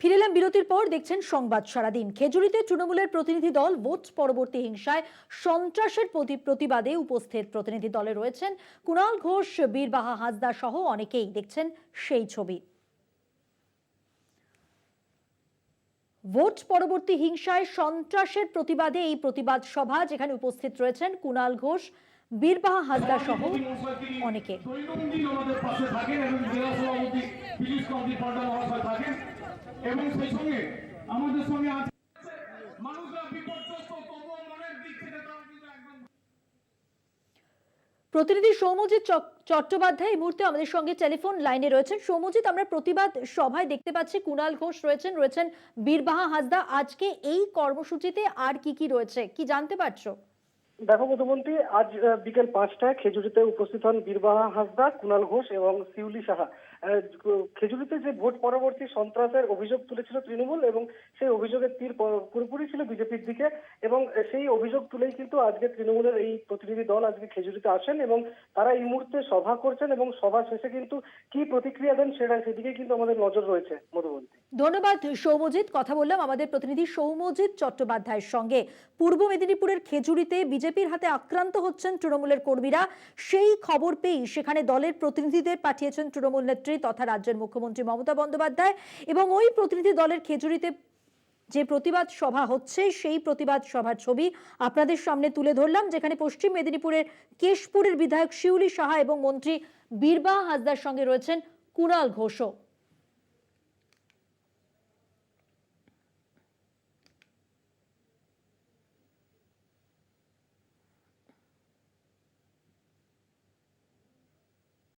ফিরেলাম বিরতির পর, দেখছেন সংবাদ সারাদিন। খেজুরিতে তৃণমূলের প্রতিনিধি দল ভোট পরবর্তী হিংসায় সন্ত্রাসের প্রতি প্রতিবাদে উপস্থিত প্রতিনিধি দলে রয়েছেন কুণাল ঘোষ, বীরবাহা হাসদা সহ অনেকেই। দেখছেন সেই ছবি। ভোট পরবর্তী হিংসায় সন্ত্রাসের প্রতিবাদে এই প্রতিবাদ সভা যেখানে উপস্থিত রয়েছেন কুণাল ঘোষ বীরবাহা হাসদা সহ অনেকে। এবং সেই সঙ্গে আমাদের সঙ্গে মানুষরা বিপর্যস্ত তবুও মনের দিক থেকে তারা কিন্তু একদম প্রতিনিধি সৌম্যজিৎ চক- চট্টোপাধ্যায় এই মুহূর্তে আমাদের সঙ্গে টেলিফোন লাইনে রয়েছেন। সৌম্যজিৎ আমরা প্রতিবাদ সভায় দেখতে পাচ্ছি। কুণাল ঘোষ রয়েছেন রয়েছেন বীরবাহা হাসদা আজকে এই কর্মসূচিতে আর কি কি রয়েছে কি জানতে পারছ? দেখো মধুমন্তী, আজ বিকেল পাঁচটায় খেজুরিতে উপস্থিত হন বীরবাহা হাসদা কুণাল ঘোষ এবং শিউলি সাহা। খেজুরিতে যে ভোট পরবর্তী সন্ত্রাসের অভিযোগ তুলেছিল তৃণমূল এবং সেই অভিযোগের তীর পুরোপুরি ছিল বিজেপির দিকে এবং সেই অভিযোগ তুলেই কিন্তু আজকে তৃণমূলের এই প্রতিনিধি দল আজকে খেজুরিতে আসেন এবং তারা এই মুহূর্তে সভা করছেন এবং সভা শেষে কিন্তু কি প্রতিক্রিয়া দেন সেটা সেদিকে কিন্তু আমাদের নজর রয়েছে মধুমন্তী। ধন্যবাদ সৌম্যজিৎ কথা বললাম আমাদের প্রতিনিধি সৌম্যজিৎ চট্টোপাধ্যায়ের সঙ্গে। পূর্ব মেদিনীপুরের খেজুরিতে বিজেপির হাতে আক্রান্ত হচ্ছেন তৃণমূলের কর্মীরা। সেই খবর পেয়েই সেখানে দলের প্রতিনিধিদের পাঠিয়েছেন তৃণমূল নেত্রী তথা রাজ্যের মুখ্যমন্ত্রী মমতা বন্দ্যোপাধ্যায়। এবং ওই প্রতিনিধি দলের খেজুরিতে যে প্রতিবাদ সভা হচ্ছে, সেই প্রতিবাদ সভার ছবি আপনাদের সামনে তুলে ধরলাম, যেখানে পশ্চিম মেদিনীপুরের কেশপুরের বিধায়ক শিউলি সাহা এবং মন্ত্রী বীরবাহা হাসদার সঙ্গে রয়েছেন কুণাল ঘোষও।